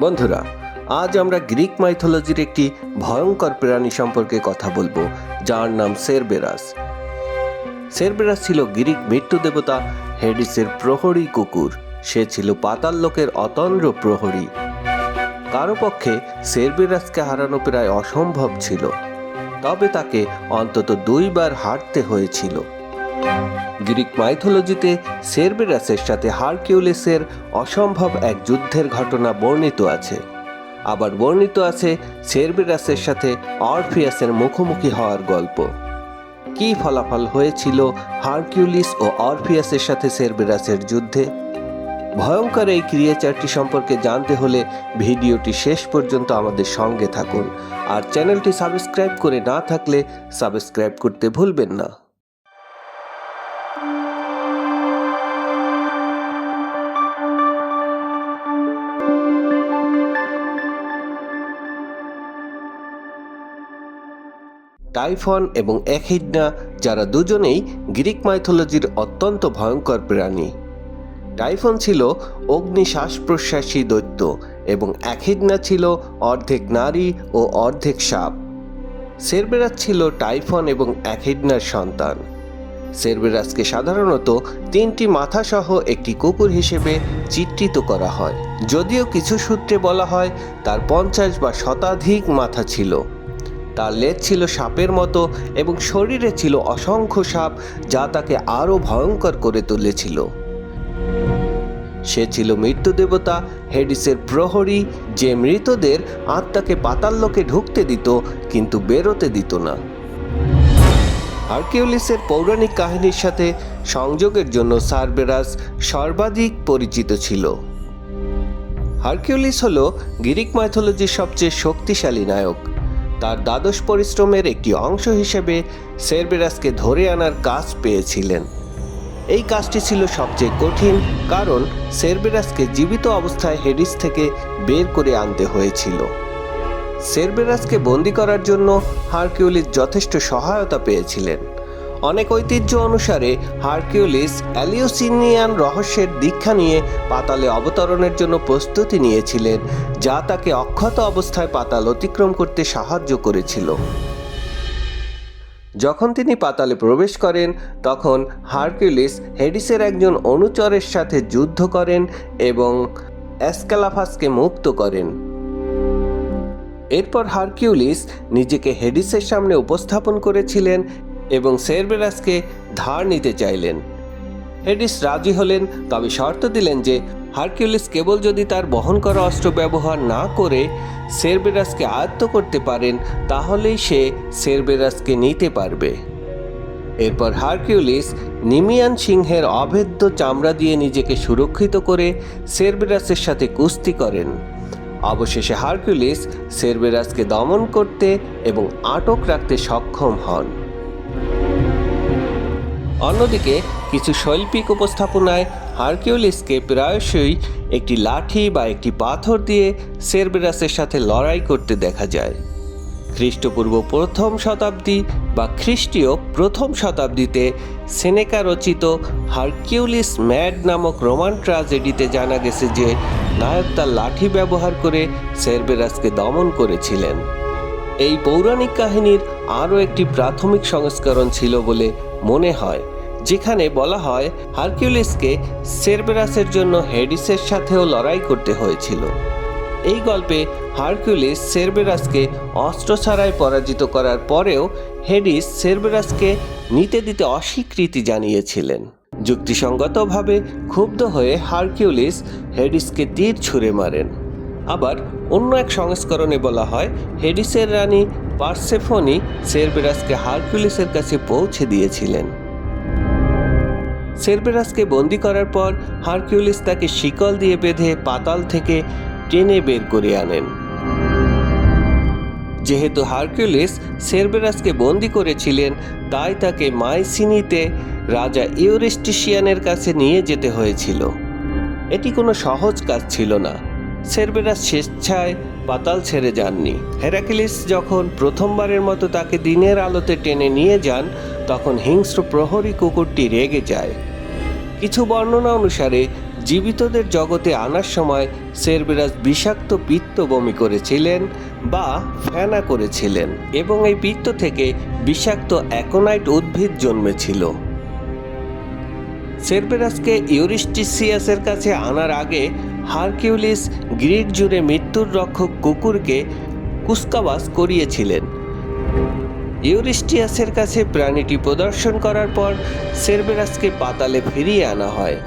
বন্ধুরা, আজ আমরা গ্রিক মাইথোলজির একটি ভয়ঙ্কর প্রাণী সম্পর্কে কথা বলব, যার নাম সেরবেরাস। সেরবেরাস ছিল গ্রিক মৃত্যু দেবতা হেডিসের প্রহরী কুকুর। সে ছিল পাতাল লোকের অতন্দ্র প্রহরী। কারও পক্ষে সেরবেরাসকে হারানো প্রায় অসম্ভব ছিল, তবে তাকে অন্তত দুইবার হারতে হয়েছিল। গ্রিক মাইথোলজিতে সেরবেরাসের সাথে হারকিউলিসের অসম্ভব এক যুদ্ধের ঘটনা বর্ণিত আছে। আবার বর্ণিত আছে সেরবেরাসের সাথে অরফিয়াসের মুখোমুখি হওয়ার গল্প। কী ফলাফল হয়েছিল হারকিউলিস ও অরফিয়াসের সাথে সেরবেরাসের যুদ্ধে? ভয়ঙ্কর এই ক্রিয়েচারটি সম্পর্কে জানতে হলে ভিডিওটি শেষ পর্যন্ত আমাদের সঙ্গে থাকুন। আর চ্যানেলটি সাবস্ক্রাইব করে না থাকলে সাবস্ক্রাইব করতে ভুলবেন না। টাইফন এবং এখিডনা যারা দুজনেই গ্রিক মাইথোলজির অত্যন্ত ভয়ঙ্কর প্রাণী। টাইফন ছিল অগ্নি শ্বাস প্রশ্বাসী দৈত্য এবং অ্যাখিডনা ছিল অর্ধেক নারী ও অর্ধেক সাপ। সেরবেরাস ছিল টাইফন এবং অ্যাখিডনার সন্তান। সেরবেরাসকে সাধারণত তিনটি মাথা সহ একটি কুকুর হিসেবে চিত্রিত করা হয়। যদিও কিছু সূত্রে বলা হয়, তার পঞ্চাশ বা শতাধিক মাথা ছিল। তার লেজ ছিল সাপের মতো এবং শরীরে ছিল অসংখ্য সাপ যা তাকে আরও ভয়ঙ্কর করে তুলেছিল। সে ছিল মৃত্যু দেবতা হেডিসের প্রহরী যে মৃতদের আত্মাকে পাতাল্লোকে ঢুকতে দিত কিন্তু বেরোতে দিত না। হারকিউলিসের পৌরাণিক কাহিনীর সাথে সংযোগের জন্য সারবেরাস সর্বাধিক পরিচিত ছিল। হারকিউলিস হল গ্রিক মাইথোলজির সবচেয়ে শক্তিশালী নায়ক। তার দ্বাদশ পরিশ্রমের একটি অংশ হিসেবে সেরবেরাসকে ধরে আনার কাজ পেয়েছিলেন। এই কাজটি ছিল সবচেয়ে কঠিন কারণ সেরবেরাসকে জীবিত অবস্থায় হেডিস থেকে বের করে আনতে হয়েছিল। সেরবেরাসকে বন্দি করার জন্য হারকিউলিস যথেষ্ট সহায়তা পেয়েছিলেন। অনেক ঐতিহ্য অনুসারে হারকিউলিস, অ্যালিওসিনিয়ান রহস্যের দীক্ষা নিয়ে পাতালে অবতরণের জন্য প্রস্তুতি নিয়েছিলেন, যা তাকে অক্ষত অবস্থায় পাতাল অতিক্রম করতে সাহায্য করেছিল। যখন তিনি পাতালে প্রবেশ করেন, তখন হারকিউলিস হেডিসের একজন অনুচরের সাথে যুদ্ধ করেন এবং অ্যাসকালাফাসকে মুক্ত করেন। এরপর হারকিউলিস নিজেকে হেডিসের সামনে উপস্থাপন করেছিলেন এবং সেরবেরাসকে ধার নিতে চাইলেন। হেডিস রাজি হলেন, তবে শর্ত দিলেন যে হারকিউলিস কেবল যদি তার বহন করা অস্ত্র ব্যবহার না করে সেরবেরাসকে আয়ত্ত করতে পারেন, তাহলেই সে সেরবেরাসকে নিতে পারবে। এরপর হারকিউলিস নিমিয়ান সিংহের অভেদ্য চামড়া দিয়ে নিজেকে সুরক্ষিত করে সেরবেরাসের সাথে কুস্তি করেন। অবশেষে হারকিউলিস সেরবেরাসকে দমন করতে এবং আটক রাখতে সক্ষম হন। অন্যদিকে, কিছু শৈল্পিক উপস্থাপনায় হারকিউলিসকে প্রায়শই একটি লাঠি বা একটি পাথর দিয়ে সেরবেরাসের সাথে লড়াই করতে দেখা যায়। খ্রিস্টপূর্ব প্রথম শতাব্দী বা খ্রিস্টীয় প্রথম শতাব্দীতে সেনেকা রচিত হারকিউলিস ম্যাড নামক রোমান ট্রাজেডিতে জানা গেছে যে নায়ক তার লাঠি ব্যবহার করে সেরবেরাসকে দমন করেছিলেন। এই পৌরাণিক কাহিনীর আরও একটি প্রাথমিক সংস্করণ ছিল বলে মনে হয়, যেখানে বলা হয় হারকিউলিসকে সেরবেরাসের জন্য হেডিসের সাথেও লড়াই করতে হয়েছিল। এই গল্পে হারকিউলিস সেরবেরাসকে অস্ত্র ছাড়াই পরাজিত করার পরেও হেডিস সেরবেরাসকে নিতে দিতে অস্বীকৃতি জানিয়েছিলেন। যুক্তিসঙ্গতভাবে ক্ষুব্ধ হয়ে হারকিউলিস হেডিসকে তীর ছুঁড়ে মারেন। আবার অন্য এক সংস্করণে বলা হয়, হেডিসের রানী পার্সেফনি সেরবেরাসকে হারকিউলিসের কাছে পৌঁছে দিয়েছিলেন। সেরবেরাসকে বন্দি করার পর হারকিউলিস তাকে শিকল দিয়ে বেঁধে পাতাল থেকে টেনে বের করে আনেন। যেহেতু হারকিউলিস সেরবেরাসকে বন্দি করেছিলেন, তাই তাকে মাইসিনিতে রাজা ইউরিস্টিশিয়ানের কাছে নিয়ে যেতে হয়েছিল। এটি কোনো সহজ কাজ ছিল না। সেরবেরাস স্বেচ্ছায় পাতাল ছেড়ে যাননি। হেরাকিলিস যখন প্রথমবারের মতো তাকে দিনের আলোতে টেনে নিয়ে যান, তখন হিংস্র প্রহরী কুকুরটি রেগে যায়। কিছু বর্ণনা অনুসারে, জীবিতদের জগতে আনার সময় সেরবেরাস বিষাক্ত পিত্ত বমি করেছিলেন বা ফেনা করেছিলেন এবং এই পিত্ত থেকে বিষাক্ত অ্যাকোনাইট উদ্ভিদ জন্মেছিল। সেরবেরাসকে ইউরিস্টিসিয়াসের কাছে আনার আগে হারকিউলিস গ্রিক জুড়ে মৃত্যুর রক্ষক কুকুরকে কুস্কাবাস করিয়েছিলেন। ইউরিস্টিয়াসের কাছে প্রাণীটি প্রদর্শন করার পর সেরবেরাসকে পাতালে ফিরিয়ে আনা হয়,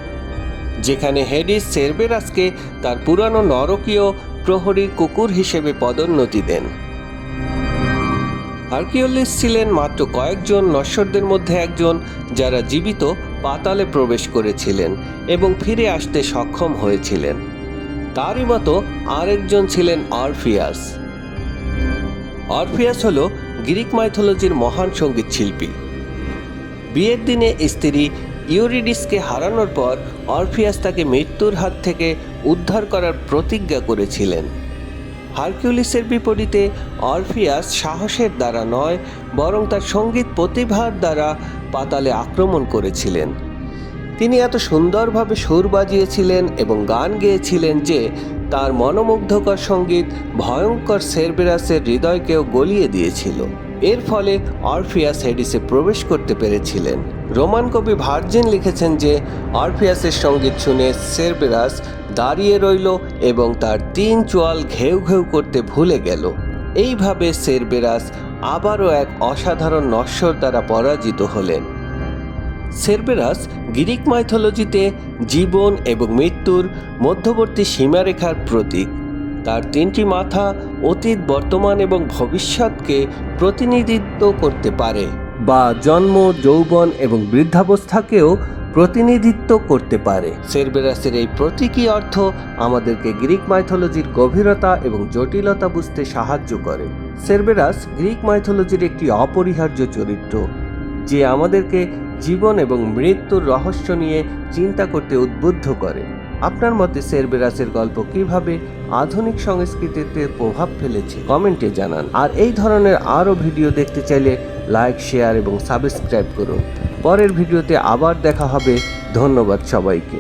যেখানে হেডিস সেরবেরাসকে তার পুরানো নরকীয় প্রহরীর কুকুর হিসেবে পদোন্নতি দেন। হারকিওলিস ছিলেন মাত্র কয়েকজন নশ্বরদের মধ্যে একজন যারা জীবিত পাতালে প্রবেশ করেছিলেন এবং ফিরে আসতে সক্ষম হয়েছিলেন। তারই মতো আরেকজন ছিলেন অরফিয়াস। অরফিয়াস হল গ্রিক মাইথোলজির মহান সংগীত শিল্পী। বিয়ের দিনে স্ত্রী ইউরিডিসকে হারানোর পর অরফিয়াস তাকে মৃত্যুর হাত থেকে উদ্ধার করার প্রতিজ্ঞা করেছিলেন। হারকিউলিসের বিপরীতে অরফিয়াস সাহসের দ্বারা নয়, বরং তার সংগীত প্রতিভার দ্বারা পাতালে আক্রমণ করেছিলেন। তিনি এত সুন্দরভাবে সুর বাজিয়েছিলেন এবং গান গেয়েছিলেন যে তার মনোমুগ্ধকর সংগীত ভয়ঙ্কর সেরবেরাসের হৃদয়কেও গলিয়ে দিয়েছিল। এর ফলে অরফিয়াস হেডিসে প্রবেশ করতে পেরেছিলেন। রোমান কবি ভার্জিন লিখেছেন যে অরফিয়াসের সংগীত শুনে সেরবেরাস দাঁড়িয়ে রইল এবং তার তিন চোয়াল ঘেউ ঘেউ করতে ভুলে গেল। এইভাবে সেরবেরাস আবারও এক অসাধারণ নশ্বর দ্বারা পরাজিত হলেন। সেরবেরাস গ্রিক মাইথোলজিতে জীবন এবং মৃত্যুর মধ্যবর্তী সীমারেখার প্রতীক। তার তিনটি মাথা অতীত, বর্তমান এবং ভবিষ্যৎকে প্রতিনিধিত্ব করতে পারে বা জন্ম, যৌবন এবং বৃদ্ধাবস্থাকেও প্রতিনিধিত্ব করতে পারে। সেরবেরাসের এই প্রতীকী অর্থ আমাদেরকে গ্রিক মাইথোলজির গভীরতা এবং জটিলতা বুঝতে সাহায্য করে। সেরবেরাস গ্রিক মাইথোলজির একটি অপরিহার্য চরিত্র, যে আমাদেরকে জীবন এবং মৃত্যুর রহস্য নিয়ে চিন্তা করতে উদ্বুদ্ধ করে। আপনার মতে সেরবেরাসের গল্প কীভাবে আধুনিক সংস্কৃতিতে প্রভাব ফেলেছে? কমেন্টে জানান। আর এই ধরনের আরও ভিডিও দেখতে চাইলে লাইক, শেয়ার এবং সাবস্ক্রাইব করুন। পরের ভিডিওতে আবার দেখা হবে। ধন্যবাদ সবাইকে।